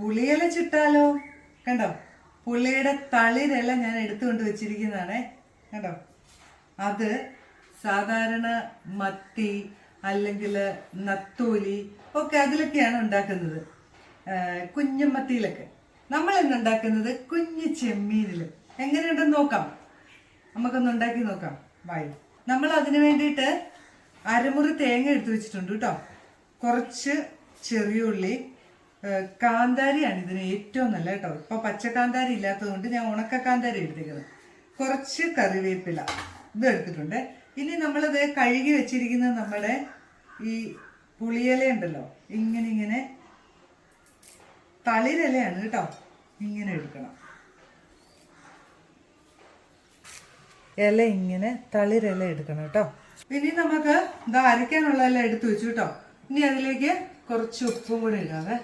പുളിയില ചുട്ടാലോ? കണ്ടോ? പുളിയുടെ തളിരില ഞാൻ എടുത്തുകൊണ്ട് വെച്ചിരിക്കുന്നതാണേ. കണ്ടോ? അത് സാധാരണ മത്തി അല്ലെങ്കിൽ നത്തോലി ഒക്കെ അതിലൊക്കെയാണ് ഉണ്ടാക്കുന്നത്. കുഞ്ഞുമത്തിയിലൊക്കെ നമ്മൾ ഇന്ന് ഉണ്ടാക്കുന്നത് കുഞ്ഞു ചെമ്മീനിൽ എങ്ങനെയുണ്ടെന്ന് നോക്കാം. നമുക്കൊന്ന് ഉണ്ടാക്കി നോക്കാം. വായി നമ്മൾ അതിന് വേണ്ടിയിട്ട് അരമുറി തേങ്ങ എടുത്തു വെച്ചിട്ടുണ്ട് കേട്ടോ. കുറച്ച് ചെറിയ ഉള്ളി കാന്താരിയാണ് ഇതിന് ഏറ്റവും നല്ല കേട്ടോ. ഇപ്പൊ പച്ചക്കാന്താരി ഇല്ലാത്തതുകൊണ്ട് ഞാൻ ഉണക്ക കാന്താരി എടുത്തേക്കുന്നത്. കുറച്ച് കറിവേപ്പില. ഇത് എടുത്തിട്ടുണ്ട്. ഇനി നമ്മളിത് കഴുകി വെച്ചിരിക്കുന്ന നമ്മുടെ ഈ പുളിയില ഉണ്ടല്ലോ. ഇങ്ങനെ ഇങ്ങനെ തളിരിലയാണ് കേട്ടോ. ഇങ്ങനെ എടുക്കണം. ഇല ഇങ്ങനെ തളിരില എടുക്കണം കേട്ടോ. ഇനി നമുക്ക് ഇത് അരയ്ക്കാനുള്ള എല്ലാം എടുത്തു വെച്ചു കേട്ടോ. ഇനി അതിലേക്ക് കുറച്ച് ഉപ്പും കൂടി ഇടാവേ.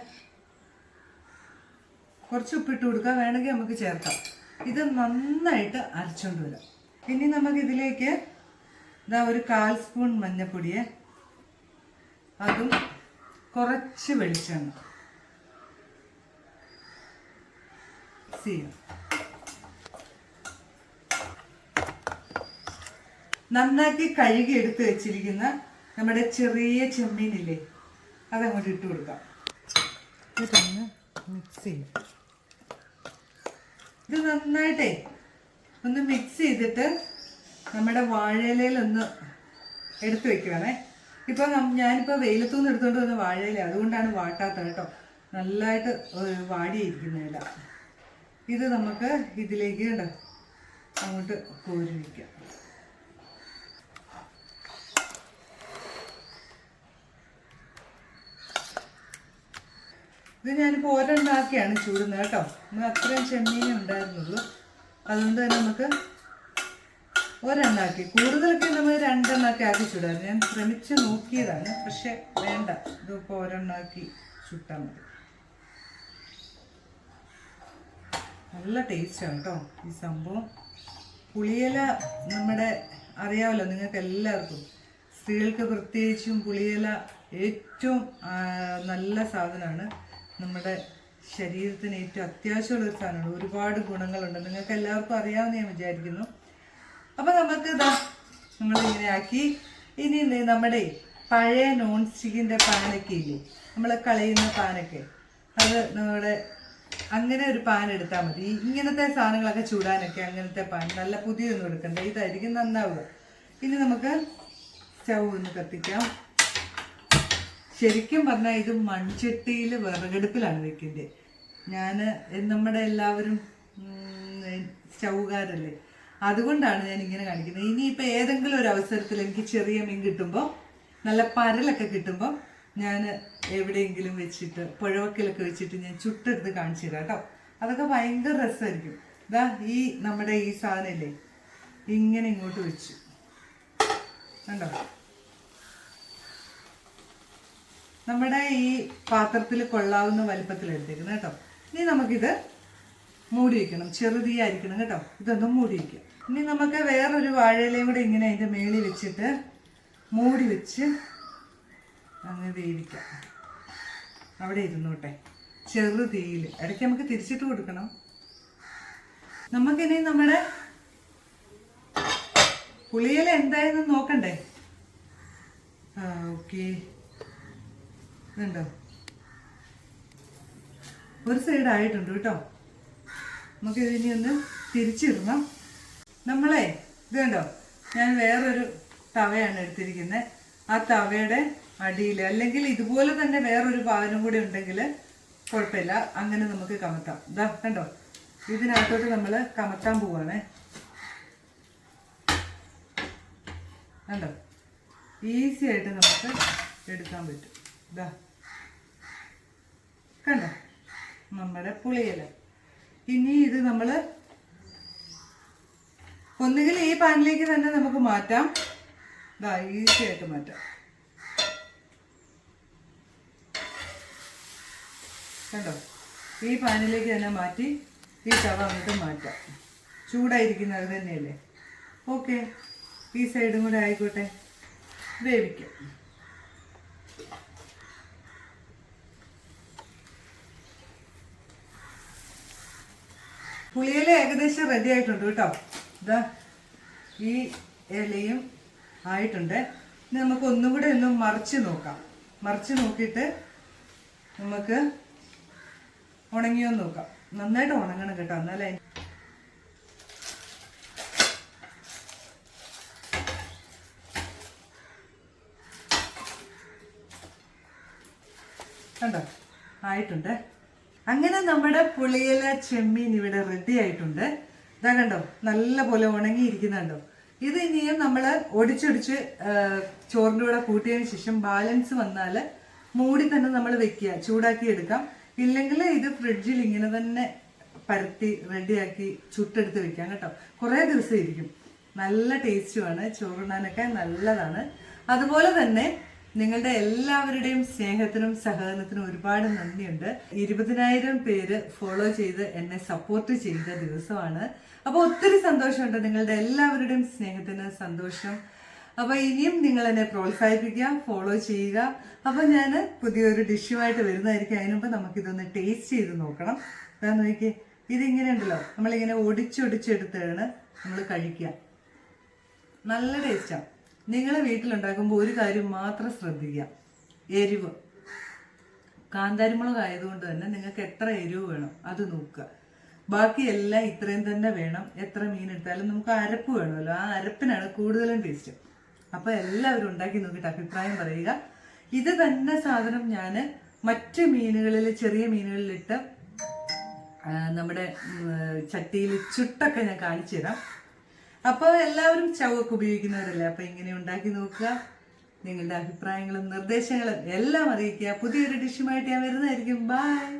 കുറച്ച് ഉപ്പിട്ട് കൊടുക്കുക വേണമെങ്കിൽ നമുക്ക് ചേർക്കാം. ഇത് നന്നായിട്ട് അരച്ചുകൊണ്ട് വരാം. ഇനി നമുക്ക് ഇതിലേക്ക് ഇതാ ഒരു കാൽ സ്പൂൺ മഞ്ഞൾപ്പൊടിയെ അതും കുറച്ച് വെളിച്ചെണ്ണ നന്നാക്കി കഴുകി എടുത്ത് വെച്ചിരിക്കുന്ന നമ്മുടെ ചെറിയ ചെമ്മീനില്ലേ അതങ്ങോട്ട് ഇട്ട് കൊടുക്കാം. മിക്സ് ചെയ്യും. ഇത് നന്നായിട്ടേ ഒന്ന് മിക്സ് ചെയ്തിട്ട് നമ്മുടെ വാഴയിലയിൽ ഒന്ന് എടുത്തു വെക്കുവാണേ. ഇപ്പൊ ഞാനിപ്പോൾ ഞാനിപ്പോ വെയിലത്തുനിന്ന് എടുത്തുകൊണ്ട് വന്ന വാഴയില അതുകൊണ്ടാണ് വാട്ടാത്തത് കേട്ടോ. നല്ലതായിട്ട് വാടിയിരിക്കുന്നില്ല വാടിയിരിക്കുന്ന ഇത് നമുക്ക് ഇതിലേക്ക് അങ്ങോട്ട് കോരി വയ്ക്കാം ഇത് ഞാനിപ്പോൾ ഒരെണ്ണാക്കിയാണ് ചൂടുന്നത് കേട്ടോ. നമ്മൾ അത്രയും ചെമ്മീനേ ഉണ്ടായിരുന്നുള്ളൂ. അതുകൊണ്ട് തന്നെ നമുക്ക് ഒരെണ്ണാക്കി. കൂടുതലൊക്കെ നമ്മൾ രണ്ടെണ്ണാക്കി ആക്കി ചൂടാറ് ഞാൻ ശ്രമിച്ച് നോക്കിയതാണ്. പക്ഷെ വേണ്ട. ഇതിപ്പോൾ ഒരെണ്ണാക്കി ചുട്ടാൽ മതി. നല്ല ടേസ്റ്റാണ് കേട്ടോ ഈ സംഭവം. പുളിയില നമ്മുടെ അറിയാമല്ലോ നിങ്ങൾക്ക് എല്ലാവർക്കും. സ്ത്രീകൾക്ക് പ്രത്യേകിച്ചും പുളിയില ഏറ്റവും നല്ല സാധനമാണ്. നമ്മുടെ ശരീരത്തിന് ഏറ്റവും അത്യാവശ്യമുള്ള ഒരു സാധനമാണ്. ഒരുപാട് ഗുണങ്ങളുണ്ട്. നിങ്ങൾക്ക് എല്ലാവർക്കും അറിയാമെന്ന് ഞാൻ വിചാരിക്കുന്നു. അപ്പോൾ നമുക്ക് ഇതാ നമ്മളിങ്ങനെ ആക്കി. ഇനി നമ്മുടെ പഴയ നോൺ സ്റ്റിക്കിന്റെ പാനൊക്കെ ഇല്ലേ? നമ്മൾ കളയുന്ന പാനൊക്കെ. അത് നമ്മുടെ അങ്ങനെ ഒരു പാൻ എടുത്താൽ മതി. ഇങ്ങനത്തെ സാധനങ്ങളൊക്കെ ചൂടാനൊക്കെ അങ്ങനത്തെ പാൻ. നല്ല പുതിയൊന്നും എടുക്കണ്ട. ഇതായിരിക്കും നന്നാവുക. ഇനി നമുക്ക് സ്റ്റൗ ഒന്ന് കത്തിക്കാം. ശരിക്കും പറഞ്ഞാൽ ഇത് മൺചട്ടിയിൽ വിറകടുപ്പിലാണ് വെക്കുന്നത് ഞാൻ നമ്മുടെ എല്ലാവരും സ്റ്റൗകാരല്ലേ. അതുകൊണ്ടാണ് ഞാൻ ഇങ്ങനെ കാണിക്കുന്നത്. ഇനിയിപ്പോൾ ഏതെങ്കിലും ഒരു അവസരത്തിൽ എനിക്ക് ചെറിയ മീൻ കിട്ടുമ്പോൾ നല്ല പരലൊക്കെ കിട്ടുമ്പോൾ ഞാൻ എവിടെയെങ്കിലും വെച്ചിട്ട് പുഴവക്കിലൊക്കെ വെച്ചിട്ട് ഞാൻ ചുട്ടെടുത്ത് കാണിച്ചു തരാം കേട്ടോ. അതൊക്കെ ഭയങ്കര രസമായിരിക്കും ഇതാ ഈ നമ്മുടെ ഈ സാധനമില്ലേ ഇങ്ങനെ ഇങ്ങോട്ട് വെച്ചു. കണ്ടോ? നമ്മുടെ ഈ പാത്രത്തിൽ കൊള്ളാവുന്ന വലിപ്പത്തിൽ എടുത്തേക്കുന്നത് കേട്ടോ. ഇനി നമുക്കിത് മൂടി വയ്ക്കണം ചെറുതീയായിരിക്കണം കേട്ടോ. ഇതൊന്നും മൂടി വയ്ക്കാം ഇനി നമുക്ക് വേറൊരു വാഴയിലയും കൂടെ ഇങ്ങനെ അതിന്റെ മേളിൽ വെച്ചിട്ട് മൂടി വെച്ച് അങ്ങ് വേവിക്കാം. അവിടെ ഇരുന്നോട്ടെ ചെറു തീയിൽ. ഇടയ്ക്ക് നമുക്ക് തിരിച്ചിട്ട് കൊടുക്കണം. നമുക്കിനി നമ്മുടെ പുളിയില എന്തായെന്ന് നോക്കണ്ടേ? ആ ഓക്കേ. ഇതുണ്ടോ? ഒരു സൈഡ് ആയിട്ടുണ്ട് കേട്ടോ. നമുക്ക് ഇതിനി ഒന്ന് തിരിച്ചിടണം. നമ്മളെ ഇത് കണ്ടോ ഞാൻ വേറൊരു തവയാണ് എടുത്തിരിക്കുന്നത് ആ തവയുടെ അടിയിൽ അല്ലെങ്കിൽ ഇതുപോലെ തന്നെ വേറൊരു പാവനും കൂടി ഉണ്ടെങ്കിൽ കുഴപ്പമില്ല. അങ്ങനെ നമുക്ക് കമത്താം. ഇതാ കണ്ടോ? ഇതിനകത്തോട്ട് നമ്മൾ കമത്താൻ പോവാണേ. കണ്ടോ? ഈസി ആയിട്ട് നമുക്ക് എടുക്കാൻ പറ്റും. ഇതാ കണ്ടോ? നമ്മുടെ പുളിയില. ഇനി ഇത് നമ്മൾ ഒന്നുകിൽ ഈ പാനിലേക്ക് തന്നെ നമുക്ക് മാറ്റാം. ഇതാ ഈസി ആയിട്ട് മാറ്റാം. കണ്ടോ? ഈ പാനിലേക്ക് തന്നെ മാറ്റി ഈ തവ അങ്ങോട്ട് മാറ്റാം. ചൂടായിരിക്കുന്നത് തന്നെയല്ലേ? ഓക്കെ. ഈ സൈഡും കൂടെ ആയിക്കോട്ടെ. വേവിക്കാം. പുളിയില ഏകദേശം റെഡി ആയിട്ടുണ്ട് കേട്ടോ. ഇതാ ഈ ഇലയും ആയിട്ടുണ്ട്. ഇനി നമുക്ക് ഒന്നും കൂടെ ഒന്ന് മറിച്ച് നോക്കാം. മറിച്ച് നോക്കിയിട്ട് നമുക്ക് ഉണങ്ങിയോന്ന് നോക്കാം. നന്നായിട്ട് ഉണങ്ങണം കേട്ടോ. എന്നാലേ കണ്ടോ? ആയിട്ടുണ്ട്. അങ്ങനെ നമ്മുടെ പുളിയില ചെമ്മീൻ ഇവിടെ റെഡി ആയിട്ടുണ്ട്. ഇതാ കണ്ടോ നല്ല പോലെ ഉണങ്ങിയിരിക്കുന്നുണ്ടോ. ഇത് ഇനിയും നമ്മൾ ഒടിച്ചൊടിച്ച് ചോറിന്റെ കൂടെ കൂട്ടിയതിന് ശേഷം ബാലൻസ് വന്നാൽ മൂടി തന്നെ നമ്മൾ വെക്കുക ചൂടാക്കി എടുക്കാം. ഇല്ലെങ്കിൽ ഇത് ഫ്രിഡ്ജിൽ ഇങ്ങനെ തന്നെ പരത്തി റെഡിയാക്കി ചുട്ടെടുത്ത് വെക്കാം കേട്ടോ. കുറേ ദിവസം ഇരിക്കും. നല്ല ടേസ്റ്റുമാണ് ചോറുണ്ണാനൊക്കെ നല്ലതാണ്. അതുപോലെ തന്നെ നിങ്ങളുടെ എല്ലാവരുടെയും സ്നേഹത്തിനും സഹകരണത്തിനും ഒരുപാട് നന്ദിയുണ്ട്. ഇരുപതിനായിരം പേര് ഫോളോ ചെയ്ത് എന്നെ സപ്പോർട്ട് ചെയ്ത ദിവസമാണ്. അപ്പോൾ ഒത്തിരി സന്തോഷമുണ്ട് നിങ്ങളുടെ എല്ലാവരുടെയും സ്നേഹത്തിന് സന്തോഷം. അപ്പോൾ ഇനിയും നിങ്ങൾ എന്നെ പ്രോത്സാഹിപ്പിക്കുക ഫോളോ ചെയ്യുക. അപ്പോൾ ഞാൻ പുതിയൊരു ഡിഷുമായിട്ട് വരുന്നതായിരിക്കും. നമുക്ക് നമുക്കിതൊന്ന് ടേസ്റ്റ് ചെയ്ത് നോക്കണം. അതാ നോക്കിയേ ഇതിങ്ങനെ ഉണ്ടല്ലോ നമ്മളിങ്ങനെ ഒടിച്ചൊടിച്ചെടുത്താണ് നമ്മൾ കഴിക്കുക. നല്ല ടേസ്റ്റാണ് നിങ്ങൾ വീട്ടിലുണ്ടാക്കുമ്പോൾ ഒരു കാര്യം മാത്രം ശ്രദ്ധിക്കുക. എരിവ്. കാന്താരിമുളക് ആയതുകൊണ്ട് തന്നെ നിങ്ങൾക്ക് എത്ര എരിവ് വേണം അത് നോക്കുക. ബാക്കി എല്ലാം ഇത്രയും തന്നെ വേണം. എത്ര മീൻ എടുത്താലും നമുക്ക് അരപ്പ് വേണമല്ലോ. ആ അരപ്പിനാണ് കൂടുതലും ടേസ്റ്റ് അപ്പോൾ എല്ലാവരും ഉണ്ടാക്കി നോക്കിയിട്ട് അഭിപ്രായം പറയുക. ഇത് തന്നെ സാധനം ഞാൻ മറ്റ് മീനുകളിൽ ചെറിയ മീനുകളിലിട്ട് നമ്മുടെ ചട്ടിയിൽ ചുട്ടൊക്കെ ഞാൻ കാണിച്ചു തരാം അപ്പോൾ എല്ലാവരും ചവൊക്കെ ഉപയോഗിക്കുന്നവരല്ലേ? അപ്പോൾ ഇങ്ങനെ ഉണ്ടാക്കി നോക്കുക. നിങ്ങളുടെ അഭിപ്രായങ്ങളും നിർദ്ദേശങ്ങളും എല്ലാം അറിയിക്കുക. പുതിയൊരു ഡിഷുമായിട്ട് ഞാൻ വരുന്നതായിരിക്കും. ബൈ